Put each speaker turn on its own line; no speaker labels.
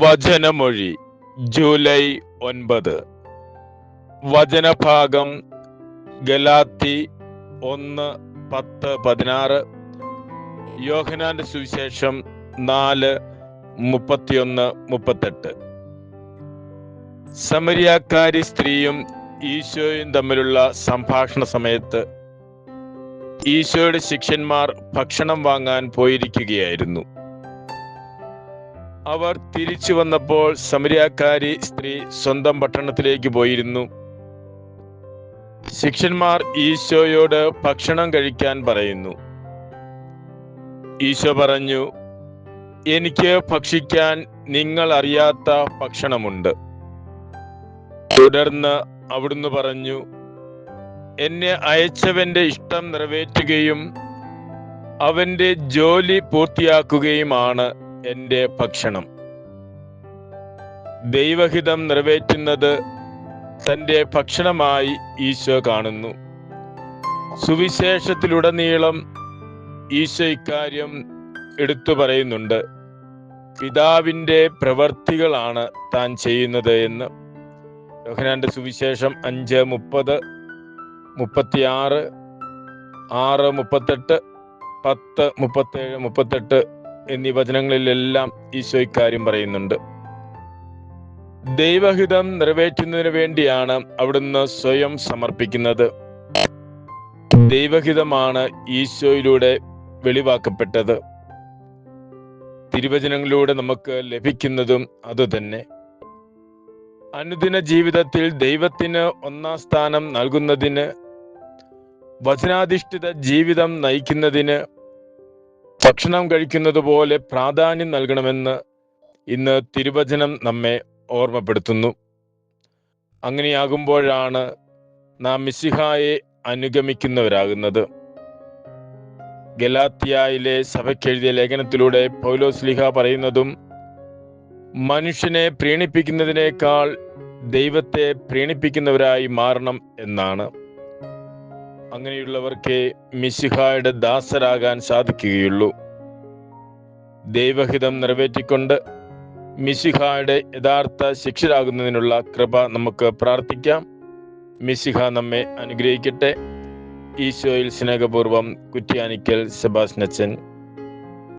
വചനമൊഴി July ഒൻപത്. വചനഭാഗം ഗലാത്തി ഒന്ന് പത്ത് പതിനാറ്. യോഹനാന്റെ സുവിശേഷം നാല് മുപ്പത്തിയൊന്ന് മുപ്പത്തെട്ട്. സമരിയാക്കാരി സ്ത്രീയും ഈശോയും തമ്മിലുള്ള സംഭാഷണ സമയത്ത് ഈശോയുടെ ശിഷ്യന്മാർ ഭക്ഷണം വാങ്ങാൻ പോയിരിക്കുകയായിരുന്നു. അവർ തിരിച്ചു വന്നപ്പോൾ സമരിയാക്കാരി സ്ത്രീ സ്വന്തം പട്ടണത്തിലേക്ക് പോയിരുന്നു. ശിഷ്യന്മാർ ഈശോയോട് ഭക്ഷണം കഴിക്കാൻ പറയുന്നു. ഈശോ പറഞ്ഞു എനിക്ക് ഭക്ഷിക്കാൻ നിങ്ങൾ അറിയാത്ത ഭക്ഷണമുണ്ട്. തുടർന്ന് അവിടുന്ന് പറഞ്ഞു എന്നെ അയച്ചവന്റെ ഇഷ്ടം നിറവേറ്റുകയും അവന്റെ ജോലി പൂർത്തിയാക്കുകയുമാണ്. എന്റെ ഭക്ഷണം. ദൈവഹിതം നിറവേറ്റുന്നത് തന്റെ ഭക്ഷണമായി ഈശോ കാണുന്നു. സുവിശേഷത്തിലുടനീളം ഈശോ ഇക്കാര്യം എടുത്തു പറയുന്നുണ്ട്. പിതാവിന്റെ പ്രവർത്തികളാണ് താൻ ചെയ്യുന്നത് എന്ന്. യോഹനാന്റെ സുവിശേഷം അഞ്ച് മുപ്പത് മുപ്പത്തിയാറ് ആറ് മുപ്പത്തെട്ട് പത്ത് മുപ്പത്തേഴ് മുപ്പത്തെട്ട് എന്നീ വചനങ്ങളിലെല്ലാം ഈശോ ഇക്കാര്യം പറയുന്നുണ്ട്. ദൈവഹിതം നിറവേറ്റുന്നതിന് വേണ്ടിയാണ് അവിടുന്ന് സ്വയം സമർപ്പിക്കുന്നത്. ദൈവഹിതമാണ് ഈശോയിലൂടെ വെളിവാക്കപ്പെട്ടത്. തിരുവചനങ്ങളിലൂടെ നമുക്ക് ലഭിക്കുന്നതും അതുതന്നെ അനുദിന ജീവിതത്തിൽ ദൈവത്തിന് ഒന്നാം സ്ഥാനം നൽകുന്നതിന് വചനാധിഷ്ഠിത ജീവിതം നയിക്കുന്നതിന് ഭക്ഷണം കഴിക്കുന്നത് പോലെ പ്രാധാന്യം നൽകണമെന്ന് ഇന്ന് തിരുവചനം നമ്മെ ഓർമ്മപ്പെടുത്തുന്നു. അങ്ങനെയാകുമ്പോഴാണ് നാം മിസിഹായെ അനുഗമിക്കുന്നവരാകുന്നത്. ഗലാത്തിയായിലെ സഭയ്ക്കെഴുതിയ ലേഖനത്തിലൂടെ പൗലോസ്ലിഹ പറയുന്നതും മനുഷ്യനെ പ്രീണിപ്പിക്കുന്നതിനേക്കാൾ ദൈവത്തെ പ്രീണിപ്പിക്കുന്നവരായി മാറണം എന്നാണ്. അങ്ങനെയുള്ളവർക്ക് മിശിഹായുടെ ദാസരാകാൻ സാധിക്കുകയുള്ളൂ. ദൈവഹിതം നിറവേറ്റിക്കൊണ്ട് മിശിഹായുടെ യഥാർത്ഥ ശിക്ഷരാകുന്നതിനുള്ള കൃപ നമുക്ക് പ്രാർത്ഥിക്കാം. മിശിഹ നമ്മെ അനുഗ്രഹിക്കട്ടെ. ഈശോയിൽ സ്നേഹപൂർവം കുറ്റ്യാനിക്കൽ സെബാസ്നച്ചൻ